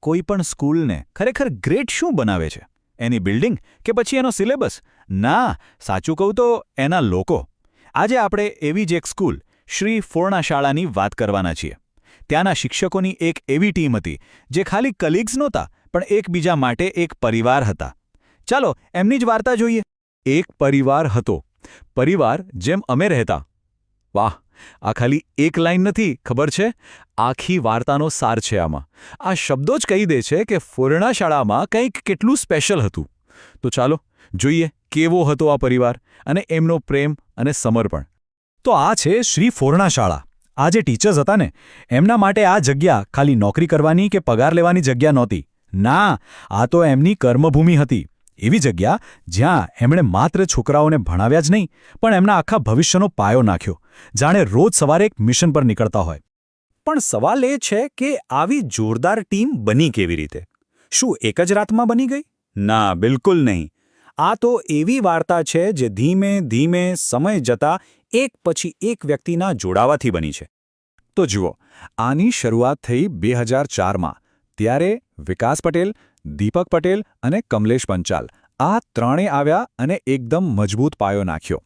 કોઈ પણ સ્કૂલને ખરેખર ગ્રેટ શું બનાવે છે? એની બિલ્ડિંગ કે પછી એનો સિલેબસ? ના, સાચું કહું તો એના લોકો. આજે આપણે એવી જ એક સ્કૂલ, શ્રી ફોર્ણા શાળાની વાત કરવાના છીએ. ત્યાંના શિક્ષકોની એક એવી ટીમ હતી, જે ખાલી કલીગ્સ નહોતા, પણ એકબીજા માટે એક પરિવાર હતા. ચાલો, એમની જ વાર્તા જોઈએ. એક પરિવાર હતો. પરિવાર જેમ અમે રહેતા. વાહ! આ ખાલી એક લાઇન નથી, ખબર છે? આખી વાર્તાનો સાર છે આમાં. આ શબ્દો જ કહી દે છે કે ફોરણા શાળામાં કંઈક કેટલું સ્પેશિયલ હતું. તો ચાલો, જોઈએ કેવો હતો આ પરિવાર અને એમનો પ્રેમ અને સમર્પણ. તો આ છે શ્રી ફોરણા શાળા. આ જે ટીચર્સ હતા ને, એમના માટે આ જગ્યા ખાલી નોકરી કરવાની કે પગાર લેવાની જગ્યા નહોતી. ના, આ તો એમની કર્મભૂમિ હતી. એવી જગ્યા જ્યાં એમણે માત્ર છોકરાઓને ભણાવ્યા જ નહીં, પણ એમના આખા ભવિષ્યનો પાયો નાખ્યો, જાણે રોજ સવારે એક મિશન પર નીકળતા હોય. પણ સવાલ એ છે કે આવી જોરદાર ટીમ બની કેવી રીતે? શું એક જ રાતમાં બની ગઈ? ના, બિલકુલ નહીં. આ તો એવી વાર્તા છે જે ધીમે ધીમે સમય જતા એક પછી એક વ્યક્તિના જોડાવાથી બની છે. તો જુઓ, આની શરૂઆત થઈ બે હજાર ચારમાં ત્યારે વિકાસ પટેલ, દીપક પટેલ અને કમલેશ પંચાલ આ ત્રણે આવ્યા અને એકદમ મજબૂત પાયો નાખ્યો.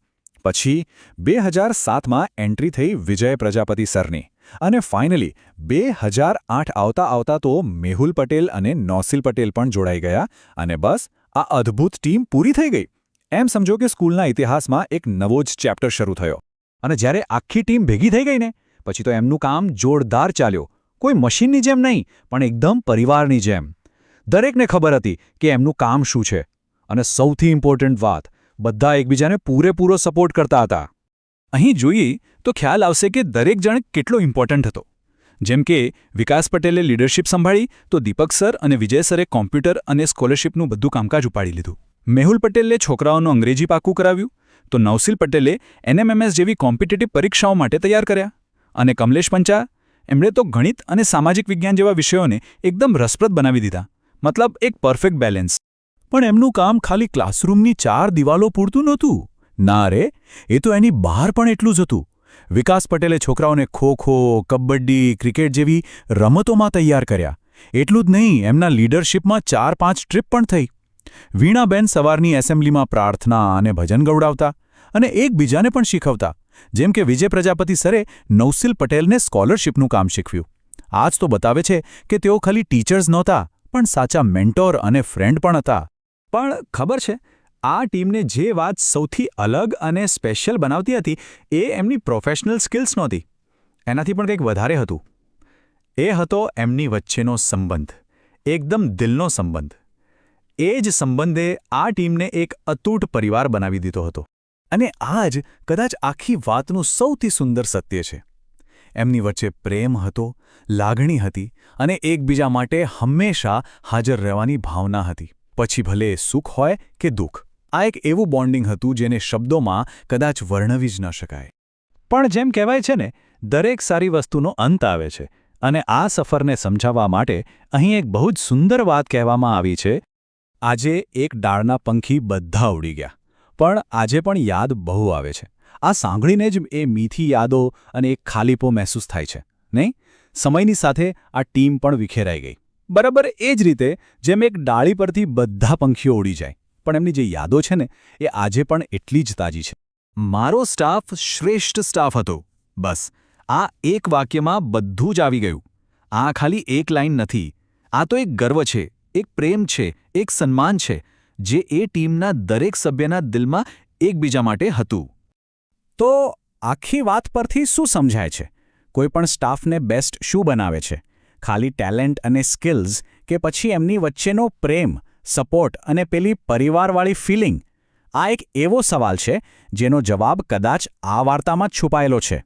પછી બે હજાર સાતમાં એન્ટ્રી થઈ વિજય પ્રજાપતિ સરની અને ફાઇનલી બે હજાર આઠ આવતા આવતા તો મેહુલ પટેલ અને નોસિલ પટેલ પણ જોડાઈ ગયા અને બસ આ અદ્ભુત ટીમ પૂરી થઈ ગઈ. એમ સમજો કે સ્કૂલના ઇતિહાસમાં એક નવો જ ચેપ્ટર શરૂ થયો. અને જ્યારે આખી ટીમ ભેગી થઈ ગઈ ને, પછી તો એમનું કામ જોરદાર ચાલ્યો. કોઈ મશીનની જેમ નહીં, પણ એકદમ પરિવારની જેમ. દરેકને ખબર હતી કે એમનું કામ શું છે. અને સૌથી ઇમ્પોર્ટન્ટ વાત, બધા એકબીજાને પૂરેપૂરો સપોર્ટ કરતા હતા. અહીં જોઈએ તો ખ્યાલ આવશે કે દરેક જણ કેટલો ઇમ્પોર્ટન્ટ હતો. જેમ કે, વિકાસ પટેલે લીડરશિપ સંભાળી, તો દીપક સર અને વિજય સરે કોમ્પ્યુટર અને સ્કોલરશિપનું બધું કામકાજ ઉપાડી લીધું. મેહુલ પટેલે છોકરાઓનું અંગ્રેજી પાકું કરાવ્યું, તો નવસીલ પટેલે એનએમએમએસ જેવી કોમ્પિટેટિવ પરીક્ષાઓ માટે તૈયાર કર્યા. અને કમલેશ પંચા એમણે તો ગણિત અને સામાજિક વિજ્ઞાન જેવા વિષયોને એકદમ રસપ્રદ બનાવી દીધા. મતલબ એક પરફેક્ટ બેલેન્સ પણ એમનું કામ ખાલી ક્લાસરૂમની ચાર દિવાલો પૂરતું નહોતું. ના રે, એ તો એની બહાર પણ એટલું જ હતું. વિકાસ પટેલે છોકરાઓને ખો ખો, કબડ્ડી, ક્રિકેટ જેવી રમતોમાં તૈયાર કર્યા. એટલું જ નહીં, એમના લીડરશિપમાં ચાર પાંચ ટ્રીપ પણ થઈ. વીણાબેન સવારની એસેમ્બલીમાં પ્રાર્થના અને ભજન ગવડાવતા અને એકબીજાને પણ શીખવતા. જેમ કે વિજય પ્રજાપતિ સરે નૌસિલ પટેલને સ્કોલરશિપનું કામ શીખવ્યું. આજ તો બતાવે છે કે તેઓ ખાલી ટીચર્સ નહોતા, પણ સાચા મેન્ટોર અને ફ્રેન્ડ પણ હતા. પણ ખબર છે, આ ટીમને જે વાત સૌથી અલગ અને સ્પેશિયલ બનાવતી હતી, એ એમની પ્રોફેશનલ સ્કિલ્સ નહોતી. એનાથી પણ કંઈક વધારે હતું. એ હતો એમની વચ્ચેનો સંબંધ, એકદમ દિલનો સંબંધ. એ જ સંબંધે આ ટીમને એક અતૂટ પરિવાર બનાવી દીધો હતો. અને આ જ કદાચ આખી વાતનું સૌથી સુંદર સત્ય છે. એમની વચ્ચે પ્રેમ હતો, લાગણી હતી અને એકબીજા માટે હંમેશા હાજર રહેવાની ભાવના હતી. પછી ભલે સુખ હોય કે દુઃખ, આ એક એવું બોન્ડિંગ હતું જેને શબ્દોમાં કદાચ વર્ણવી જ ન શકાય. પણ જેમ કહેવાય છે ને, દરેક સારી વસ્તુનો અંત આવે છે અને આ સફરને સમજાવવા માટે અહીં એક બહુ જ સુંદર વાત કહેવામાં આવી છે, આજે એક ડાળના પંખી બધા ઉડી ગયા. પણ આજે પણ યાદ બહુ આવે છે. આ સાંભળીને જ એ મીઠી યાદો અને એક ખાલીપો મહેસૂસ થાય છે, નહીં? સમયની સાથે આ ટીમ પણ વિખેરાઈ ગઈ. બરાબર એ જ રીતે જેમ એક ડાળી પરથી બધા પંખીઓ ઉડી જાય, પણ એમની જે યાદો છે ને, એ આજે પણ એટલી જ તાજી છે. મારો સ્ટાફ શ્રેષ્ઠ સ્ટાફ હતો. બસ, આ એક વાક્યમાં બધું જ આવી ગયું. આ ખાલી એક લાઈન નથી. આ તો એક ગર્વ છે, એક પ્રેમ છે, એક સન્માન છે જે એ ટીમના દરેક સભ્યના દિલમાં એકબીજા માટે હતું. તો આખી વાત પરથી શું સમજાય છે? કોઈપણ સ્ટાફને બેસ્ટ શું બનાવે છે? ખાલી ટેલેન્ટ અને સ્કિલ્સ કે પછી એમની વચ્ચેનો પ્રેમ, સપોર્ટ અને પેલી પરિવારવાળી ફિલિંગ? આ એક એવો સવાલ છે જેનો જવાબ કદાચ આ વાર્તામાં છુપાયેલો છે.